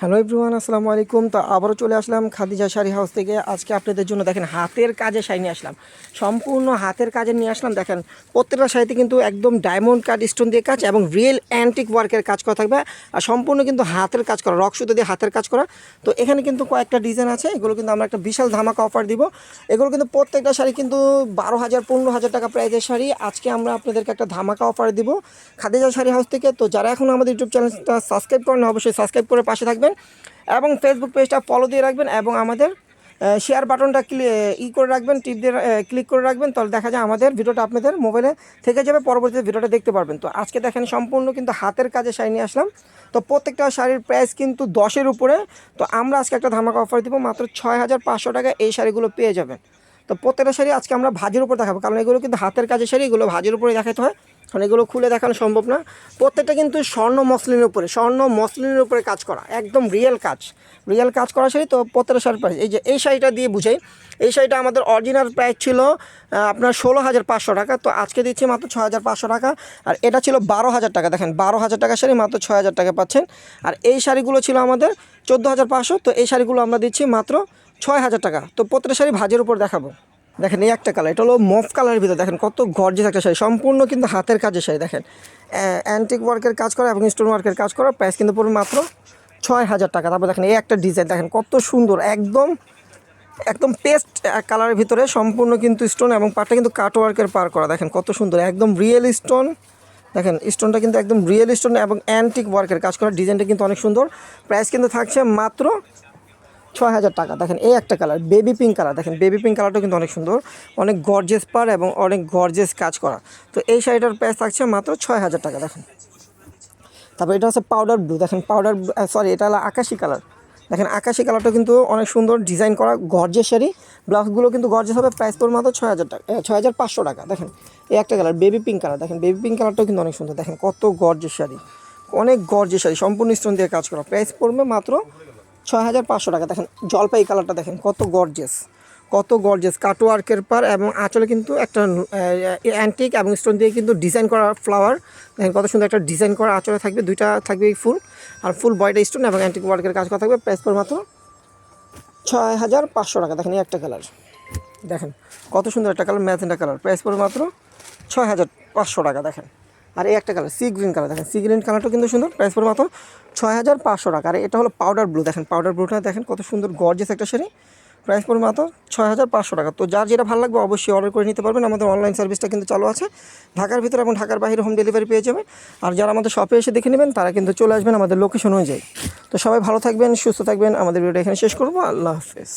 Hello everyone আসসালামু আলাইকুম। তো আবারও চলে আসলাম খাদিজা শাড়ি হাউস থেকে। আজকে আপনাদের জন্য দেখেন, হাতের কাজে শাড়ি নিয়ে আসলাম। সম্পূর্ণ হাতের কাজে নিয়ে আসলাম, দেখেন। প্রত্যেকটা শাড়িতে কিন্তু একদম ডায়মন্ড কাট স্টোন দিয়ে কাজ এবং রিয়েল অ্যান্টিক ওয়ার্কের কাজ করা থাকবে। আর সম্পূর্ণ কিন্তু হাতের কাজ করা, রক সুতো দিয়ে হাতের কাজ করা। তো এখানে কিন্তু কয়েকটা ডিজাইন আছে, এগুলো কিন্তু আমরা একটা বিশাল ধামাকা অফার দিব। এগুলো কিন্তু প্রত্যেকটা শাড়ি কিন্তু বারো হাজার, পনেরো হাজার টাকা প্রাইজের শাড়ি। আজকে আমরা আপনাদেরকে একটা ধামাকা অফার দিব খাদিজা শাড়ি হাউস থেকে। তো যারা এখন আমাদের ইউটিউব চ্যানেলটা সাবস্ক্রাইব করেন অবশ্যই সাবস্ক্রাইব করে পাশে থাকবেন এবং ফেসবুক পেজটা ফলো দিয়ে রাখবেন এবং আমাদের শেয়ার বাটনটা ই করে রাখবেন টিপ দিয়ে ক্লিক করে রাখবেন, তাহলে দেখা যায় আমাদের ভিডিওটা আপনাদের মোবাইলে থেকে যাবে, পরবর্তীতে ভিডিওটা দেখতে পারবেন। তো আজকে দেখেন সম্পূর্ণ কিন্তু হাতের কাজে শাড়ি নিয়ে আসলাম। তো প্রত্যেকটা শাড়ির প্রাইস কিন্তু দশের উপরে। তো আমরা আজকে একটা ধামাকা অফার দিব, মাত্র ছয় হাজার পাঁচশো টাকা এই শাড়িগুলো পেয়ে যাবেন। তো প্রত্যেকটা শাড়ি আজকে আমরা ভাজির উপর দেখাবো, কারণ এগুলো কিন্তু হাতের কাজের শাড়ি, এগুলো ভাজির উপরে দেখাতে হয়। কারণ এগুলো খুলে দেখানো সম্ভব না। প্রত্যেকটা কিন্তু স্বর্ণ মসলিনের উপরে, স্বর্ণ মসলিনের উপরে কাজ করা, একদম রিয়েল কাজ। রিয়েল কাজ করা শাড়ি তো প্রত্যেকটা শাড়ির প্রাইস এই যে, এই শাড়িটা দিয়ে বুঝাই, এই শাড়িটা আমাদের অরিজিনাল প্রাইস ছিল আপনার ষোলো হাজার পাঁচশো টাকা। তো আজকে দিচ্ছি মাত্র ছ হাজার পাঁচশো টাকা। আর এটা ছিল বারো হাজার টাকা। দেখেন বারো হাজার টাকা শাড়ি মাত্র ছয় হাজার টাকা পাচ্ছেন। আর এই শাড়িগুলো ছিল আমাদের চোদ্দ হাজার পাঁচশো। তো এই শাড়িগুলো আমরা দিচ্ছি মাত্র ছয় হাজার টাকা। তো প্রত্যেকটা শাড়ি ভাজের উপর দেখাবো। দেখেন, এই একটা কালার এটা হলো মফ কালারের ভিতরে, দেখেন কত গর্জেস একটা শাড়ি, সম্পূর্ণ কিন্তু হাতের কাজের শাড়ি, দেখেন। অ্যান্টিক ওয়ার্কের কাজ করা এবং স্টোন ওয়ার্কের কাজ করা প্রাইস কিন্তু পড়বে মাত্র ছয় হাজার টাকা। তারপর দেখেন, এই একটা ডিজাইন দেখেন কত সুন্দর, একদম একদম পেস্ট কালারের ভিতরে সম্পূর্ণ কিন্তু স্টোন এবং পাটটা কিন্তু কাট ওয়ার্কের পার করা, দেখেন কত সুন্দর, একদম রিয়েল স্টোন দেখেন স্টোনটা কিন্তু একদম রিয়েল স্টোন এবং অ্যান্টিক ওয়ার্কের কাজ করা ডিজাইনটা কিন্তু অনেক সুন্দর। প্রাইস কিন্তু থাকছে মাত্র ছয় হাজার টাকা। দেখেন, এই একটা কালার বেবি পিঙ্ক কালার দেখেন বেবি পিঙ্ক কালারটা কিন্তু অনেক সুন্দর, অনেক গর্জেস পার এবং অনেক গর্জেস কাজ করা। তো এই শাড়িটার প্রাইস থাকছে মাত্র ছয় হাজার টাকা, দেখেন। তারপর এটা হচ্ছে পাউডার ব্লু দেখেন পাউডার সরি এটা হলো আকাশি কালার দেখেন, আকাশি কালারটা কিন্তু অনেক সুন্দর ডিজাইন করা গর্জেস শাড়ি। ব্লাউজগুলো কিন্তু গর্জেস হবে প্রাইস তোর মাত্র ছয় হাজার টাকা ছয় হাজার পাঁচশো টাকা। দেখেন, এই একটা কালার বেবি পিঙ্ক কালার দেখেন বেবি পিঙ্ক কালারটাও কিন্তু অনেক সুন্দর। দেখেন, কত গর্জেস শাড়ি। অনেক গর্জেস শাড়ি, সম্পূর্ণ স্টোন দিয়ে কাজ করা। প্রাইস পড়বে মাত্র ছয় হাজার পাঁচশো টাকা। দেখেন, জলপাই কালারটা দেখেন, কত গর্জেস কত গর্জেস কাটওয়ার্কের পার এবং আঁচলে কিন্তু একটা অ্যান্টিক এবং স্টোন দিয়ে কিন্তু ডিজাইন করা ফ্লাওয়ার দেখেন, কত সুন্দর একটা ডিজাইন করা আঁচলে থাকবে, দুইটা থাকবে ফুল। আর ফুল বয়টা স্টোন এবং অ্যান্টিক ওয়ার্কের কাজ করা থাকবে প্রাইস পর মাত্র ছয় হাজার পাঁচশো টাকা। দেখেন একটা কালার দেখেন, কত সুন্দর একটা কালার ম্যাজেন্টা কালার প্রাইস মাত্র ছয় হাজার পাঁচশো টাকা। দেখেন আর এই একটা কালার সি গ্রিন কালার দেখেন সি গ্রিন কালারটা কিন্তু সুন্দর প্রাইস পড়বে মাত্র ছয় হাজার পাঁচশো টাকা। আর এটা হলো পাউডার ব্লু দেখেন পাউডার ব্লুটা দেখেন, কত সুন্দর গর্জেস একটা শাড়ি। প্রাইস পড়বে মাত্র ছয় হাজার পাঁচশো টাকা। তো যার যেটা ভালো লাগবে অবশ্যই অর্ডার করে নিতে পারবেন। আমাদের অনলাইন সার্ভিসটা কিন্তু চালু আছে। ঢাকার ভিতরে এবং ঢাকার বাইরে হোম ডেলিভারি পেয়ে যাবেন। আর যারা আমাদের শপে এসে দেখে নেবেন, তারা কিন্তু চলে আসবেন আমাদের লোকেশন অনুযায়ী। তো সবাই ভালো থাকবেন, সুস্থ থাকবেন। আমাদের ভিডিওটা এখানে শেষ করব। আল্লাহ হাফেজ।